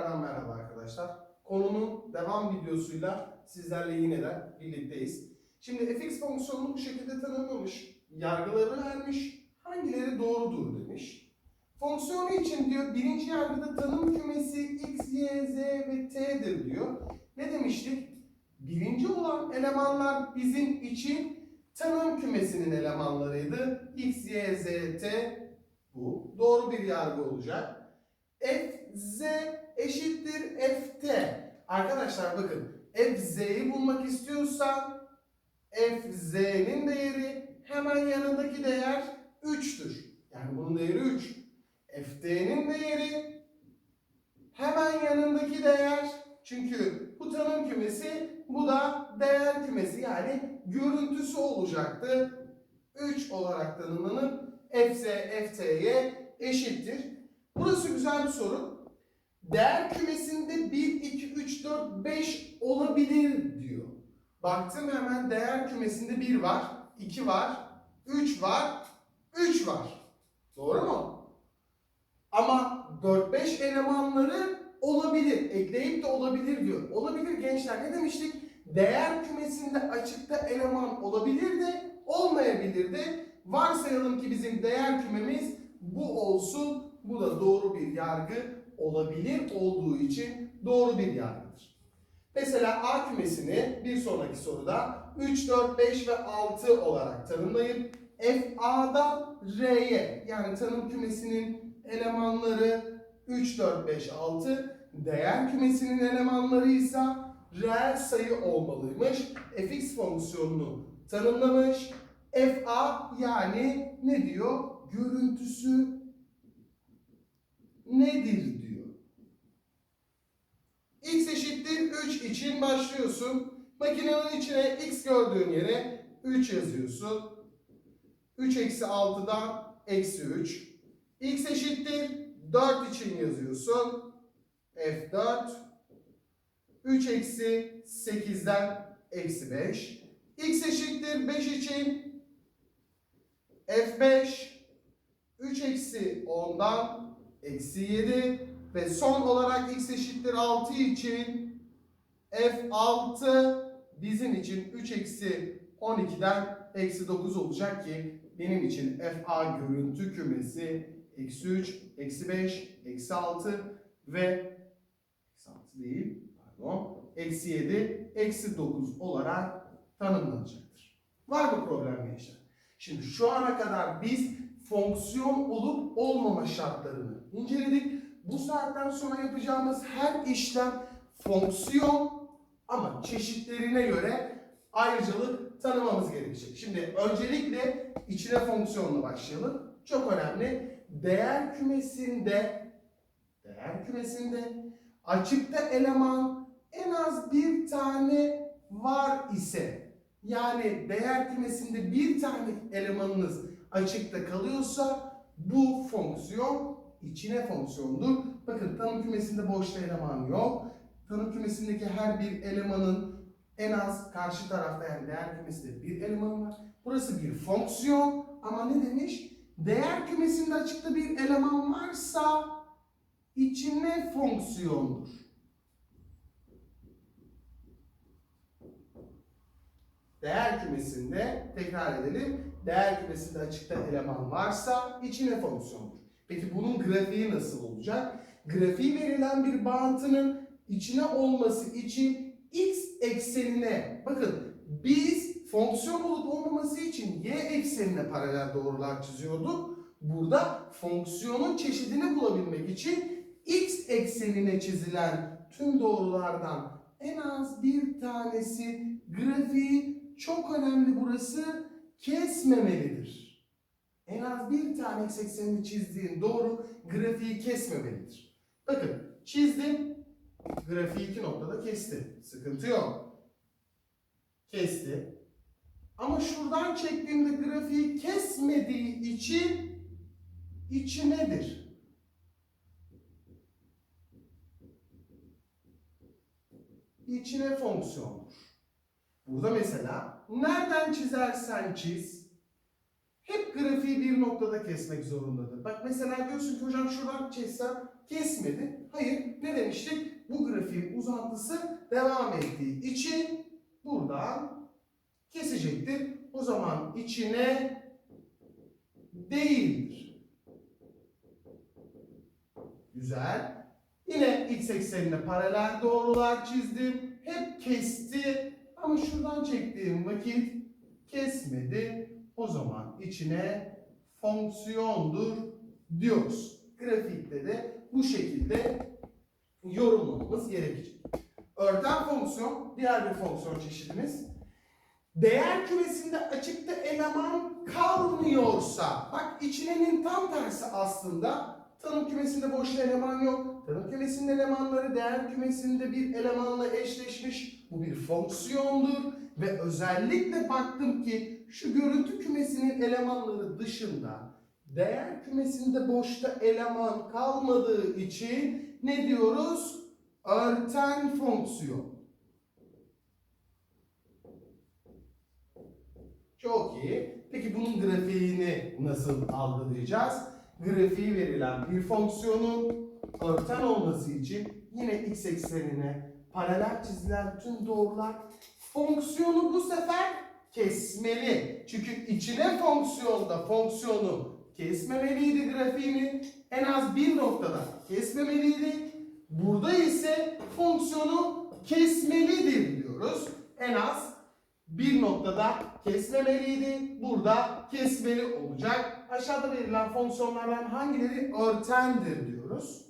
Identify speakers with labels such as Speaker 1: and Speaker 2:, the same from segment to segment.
Speaker 1: Tekrardan merhaba arkadaşlar. Konunun devam videosuyla sizlerle yine de birlikteyiz. Şimdi fx fonksiyonunu bu şekilde tanımlamış, yargıları vermiş, hangileri doğrudur demiş. Fonksiyonu için diyor birinci yargıda tanım kümesi x, y, z ve t'dir diyor. Ne demiştik? Birinci olan elemanlar bizim için tanım kümesinin elemanlarıydı. x, y, z, t bu. Doğru bir yargı olacak. F, Z eşittir Ft. Arkadaşlar bakın F, Z'yi bulmak istiyorsan F, Z'nin değeri hemen yanındaki değer 3'tür. Yani bunun değeri 3. Ft'nin değeri hemen yanındaki değer çünkü bu tanım kümesi bu da değer kümesi yani görüntüsü olacaktı. 3 olarak tanımlanıp Fz, Ft'ye eşittir. Burası güzel bir soru. Değer kümesinde 1, 2, 3, 4, 5 olabilir diyor. Baktım hemen değer kümesinde 1 var, 2 var, 3 var, 3 var. Doğru mu? Ama 4-5 elemanları olabilir. Ekleyip de olabilir diyor. Olabilir gençler. Ne demiştik? Değer kümesinde açıkta eleman olabilir de olmayabilir de. Varsayalım ki bizim değer kümemiz bu olsun. Bu da doğru bir yargı olabilir olduğu için doğru bir yargıdır. Mesela A kümesini bir sonraki soruda 3, 4, 5 ve 6 olarak tanımlayıp F A'dan R'ye yani tanım kümesinin elemanları 3, 4, 5, 6 değer kümesinin elemanları ise reel sayı olmalıymış. fx fonksiyonunu tanımlamış. fa yani ne diyor? Görüntüsü nedir diyor. x eşittir 3 için başlıyorsun. Makinenin içine x gördüğün yere 3 yazıyorsun. 3 eksi 6'dan eksi 3. x eşittir 4 için yazıyorsun. f4. 3 eksi 8'den eksi 5. x eşittir 5 için f5. 3 eksi 10'dan eksi 7 ve son olarak x eşittir 6 için f6 bizim için 3 eksi 12'den eksi 9 olacak ki benim için fa görüntü kümesi eksi 3, eksi 5, eksi 6 ve eksi 6 değil pardon eksi 7, eksi 9 olarak tanımlanacaktır. Var mı problem gençler? Şimdi şu ana kadar biz fonksiyon olup olmama şartlarını inceledik. Bu saatten sonra yapacağımız her işlem fonksiyon ama çeşitlerine göre ayrıcalık tanımamız gerekecek. Şimdi öncelikle içine fonksiyonla başlayalım. Çok önemli. Değer kümesinde değer kümesinde açıkta eleman en az bir tane var ise yani değer kümesinde bir tane elemanınız açıkta kalıyorsa bu fonksiyon içine fonksiyondur. Bakın tanım kümesinde boşta eleman yok. Tanım kümesindeki her bir elemanın en az karşı tarafta yani değer kümesinde bir eleman var. Burası bir fonksiyon ama ne demiş? Değer kümesinde açıkta bir eleman varsa içine fonksiyondur. Değer kümesinde tekrar edelim. Değer kümesinde açıkta eleman varsa içine fonksiyondur. Peki bunun grafiği nasıl olacak? Grafiği verilen bir bağıntının içine olması için x eksenine bakın biz fonksiyon olup olmaması için y eksenine paralel doğrular çiziyorduk. Burada fonksiyonun çeşidini bulabilmek için x eksenine çizilen tüm doğrulardan en az bir tanesi grafiği çok önemli burası kesmemelidir. En az bir tane x eksenini çizdiğin doğru grafiği kesmemelidir. Bakın çizdim. Grafiği iki noktada kesti. Sıkıntı yok. Kesti. Ama şuradan çektiğimde grafiği kesmediği için içi nedir? İçine fonksiyondur. Burada mesela nereden çizersen çiz hep grafiği bir noktada kesmek zorundadır. Bak mesela diyorsun ki hocam şuradan çizsem kesmedi. Hayır ne demiştik? Grafiğin uzantısı devam ettiği için buradan kesecektir. O zaman içine değildir. Güzel. Yine x eksenine paralel doğrular çizdim. Hep kesti ama şuradan çektiğim vakit kesmedi. O zaman içine fonksiyondur diyoruz. Grafikte de bu şekilde yorumlamamız gerekecek. Örten fonksiyon diğer bir fonksiyon çeşidimiz. Değer kümesinde açıkta eleman kalmıyorsa, bak içinenin tam tersi aslında tanım kümesinde boş eleman yok. Tanım kümesinin elemanları değer kümesinde bir elemanla eşleşmiş. Bu bir fonksiyondur ve özellikle baktım ki şu görüntü kümesinin elemanları dışında değer kümesinde boşta eleman kalmadığı için ne diyoruz? Örten fonksiyon. Çok iyi. Peki bunun grafiğini nasıl algılayacağız? Grafiği verilen bir fonksiyonun örten olması için yine x eksenine paralel çizilen tüm doğrular fonksiyonu bu sefer kesmeli. Çünkü içine fonksiyonda fonksiyonu kesmemeliydi grafiğini. En az bir noktada kesmemeliydi. Burada ise fonksiyonu kesmelidir diyoruz. En az bir noktada kesmemeliydi. Burada kesmeli olacak. Aşağıda verilen fonksiyonlardan hangileri örtendir diyoruz.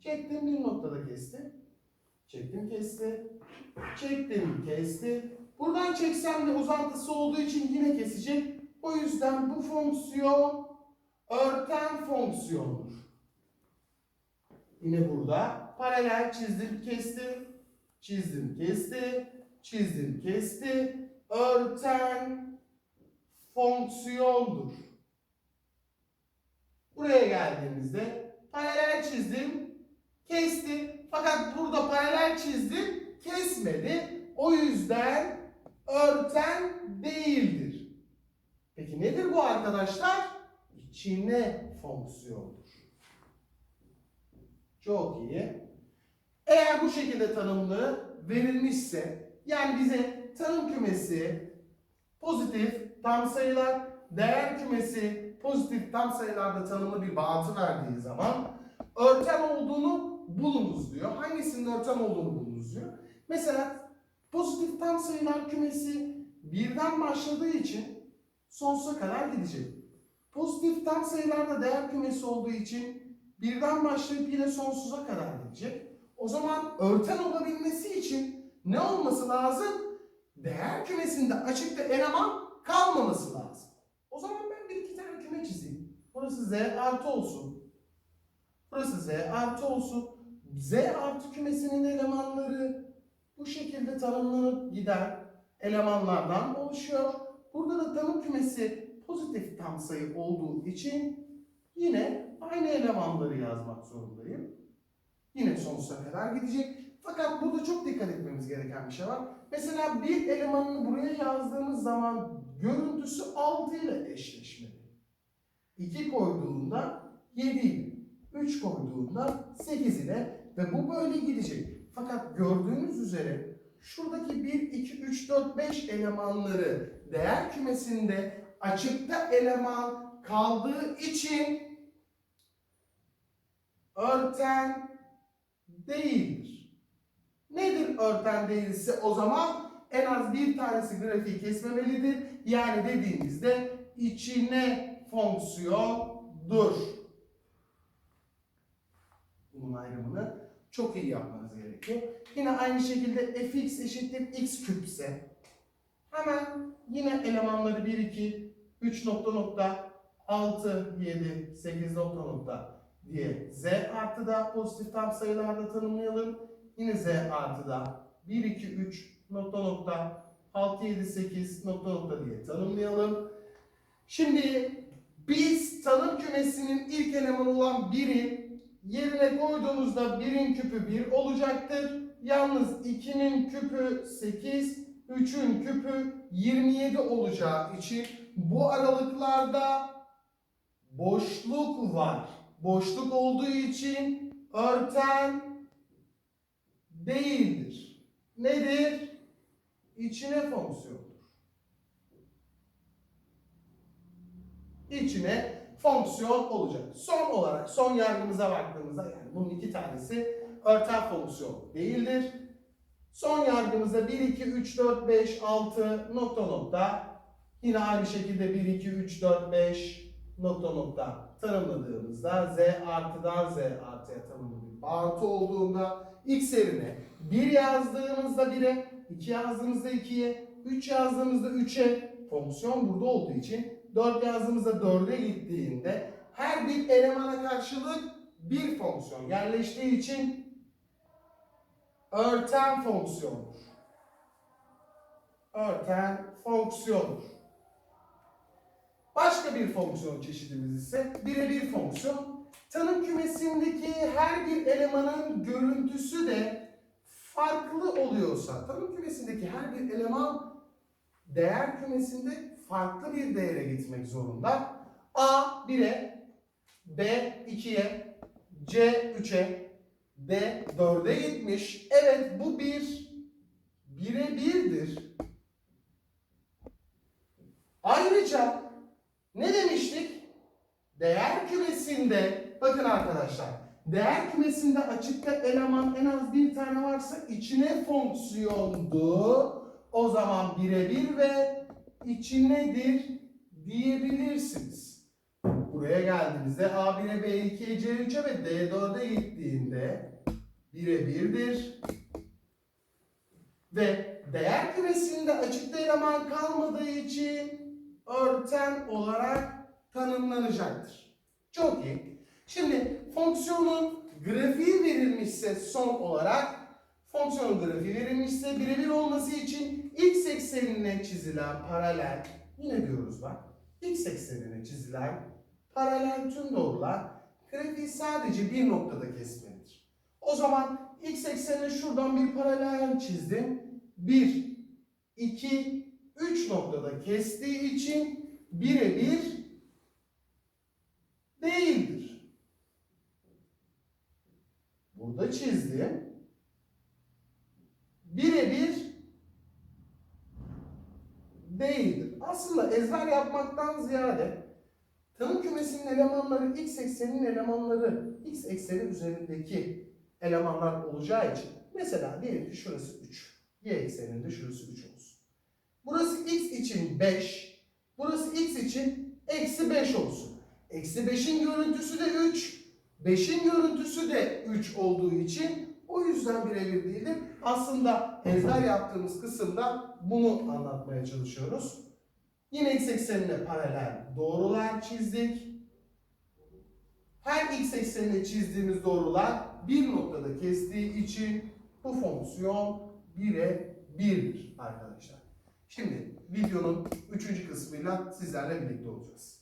Speaker 1: Çektim bir noktada kesti. Çektim kesti. Çektim kesti. Buradan çeksem de uzantısı olduğu için yine kesecek. O yüzden bu fonksiyon örten fonksiyondur. Yine burada paralel çizdim kesti. Çizdim kesti. Çizdim kesti. Örten fonksiyondur. Buraya geldiğimizde paralel çizdim, kesti. Fakat burada paralel çizdim, kesmedi. O yüzden örten değildir. Peki nedir bu arkadaşlar? İçine fonksiyondur. Çok iyi. Eğer bu şekilde tanımlı verilmişse, yani bize tanım kümesi pozitif tam sayılar, değer kümesi pozitif tam sayılarda tanımlı bir bağıntı verdiği zaman örten olduğunu bulunuz diyor. Hangisinin örten olduğunu bulunuz diyor. Mesela pozitif tam sayılar kümesi birden başladığı için sonsuza kadar gidecek. Pozitif tam sayılarda değer kümesi olduğu için birden başlayıp yine sonsuza kadar gidecek. O zaman örten olabilmesi için ne olması lazım? Değer kümesinde açıkta eleman kalmaması lazım. O zaman ben bir iki tane küme çizeyim. Burası z artı olsun. Burası z artı olsun. Z artı kümesinin elemanları bu şekilde tanımlanıp giden elemanlardan oluşuyor. Burada da tanım kümesi pozitif tam sayı olduğu için yine aynı elemanları yazmak zorundayım. Yine sonsuza kadar gidecek. Fakat burada çok dikkat etmemiz gereken bir şey var. Mesela bir elemanını buraya yazdığımız zaman görüntüsü 6 ile eşleşmeli. 2 koyduğunda 7 ile, 3 koyduğunda 8 ile ve bu böyle gidecek. Fakat gördüğünüz üzere şuradaki 1, 2, 3, 4, 5 elemanları değer kümesinde açıkta eleman kaldığı için örten değildir. Nedir örten değilse o zaman en az bir tanesi grafiği kesmemelidir. Yani dediğimizde içine fonksiyondur. Bunun ayrımını çok iyi yapmanız gerekiyor. Yine aynı şekilde fx eşittir x küpse hemen yine elemanları 1, 2, 3 nokta nokta 6, 7, 8 nokta nokta diye z artı da pozitif tam sayılarda tanımlayalım. Yine z artı da 1, 2, 3 nokta nokta 6, 7, 8 nokta nokta diye tanımlayalım. Şimdi biz tanım kümesinin ilk elemanı olan 1'i yerine koyduğumuzda 1'in küpü 1 olacaktır. Yalnız 2'nin küpü 8, 3'ün küpü 27 olacağı için bu aralıklarda boşluk var. boşluk olduğu için örten değildir. Nedir? İçine fonksiyondur. İçine fonksiyon olacak. Son olarak son yargımıza baktığımızda yani bunun iki tanesi örten fonksiyon değildir. Son yargımızda 1, 2, 3, 4, 5, 6 nokta nokta yine aynı şekilde 1, 2, 3, 4, 5 nokta nokta tanımladığımızda z artıdan z artıya tanımlı bir bağıntı olduğunda x yerine 1 yazdığımızda 1'e, 2 yazdığımızda 2'ye, 3 yazdığımızda 3'e fonksiyon burada olduğu için 4 yazdığımızda 4'e gittiğinde her bir elemana karşılık bir fonksiyon yerleştiği için örten fonksiyondur. Örten fonksiyondur. Başka bir fonksiyon çeşidimiz ise birebir fonksiyon. Tanım kümesindeki her bir elemanın görüntüsü de farklı oluyorsa, tanım kümesindeki her bir eleman değer kümesinde farklı bir değere gitmek zorunda. A 1'e, B 2'ye, C 3'e, D 4'e gitmiş. Evet bu bir birebirdir. Ayrıca ne demiştik? Değer kümesinde bakın arkadaşlar değer kümesinde açıkta eleman en az bir tane varsa içine fonksiyondu. O zaman birebir ve içinedir diyebilirsiniz. Buraya geldiğinizde A1'e, B2'ye, C3'e ve D4'e gittiğinde birebirdir. Ve değer kümesinde açıkta eleman kalmadığı için örten olarak tanımlanacaktır. Çok iyi. Şimdi fonksiyonun grafiği verilmişse son olarak fonksiyonun grafiği verilmişse birebir olması için x eksenine çizilen paralel yine diyoruz bak x eksenine çizilen paralel tüm doğrular grafiği sadece bir noktada kesmelidir. O zaman x eksenine şuradan bir paralel çizdim. 1, 2, 3 noktada kestiği için birebir değildir. Burada çizdim. Birebir değildir. Aslında ezber yapmaktan ziyade tanım kümesinin elemanları x ekseninin elemanları x ekseni üzerindeki elemanlar olacağı için mesela diyelim ki şurası 3. Y ekseninde şurası 3 olsun. Burası x için 5. Burası x için eksi 5 olsun. Eksi 5'in görüntüsü de 3. 5'in görüntüsü de 3 olduğu için o yüzden birebir değildir. Aslında ezber yaptığımız kısımda bunu anlatmaya çalışıyoruz. Yine x eksenine paralel doğrular çizdik. Her x eksenine çizdiğimiz doğrular bir noktada kestiği için bu fonksiyon 1'e 1'dir arkadaşlar. Şimdi videonun üçüncü kısmıyla sizlerle birlikte olacağız.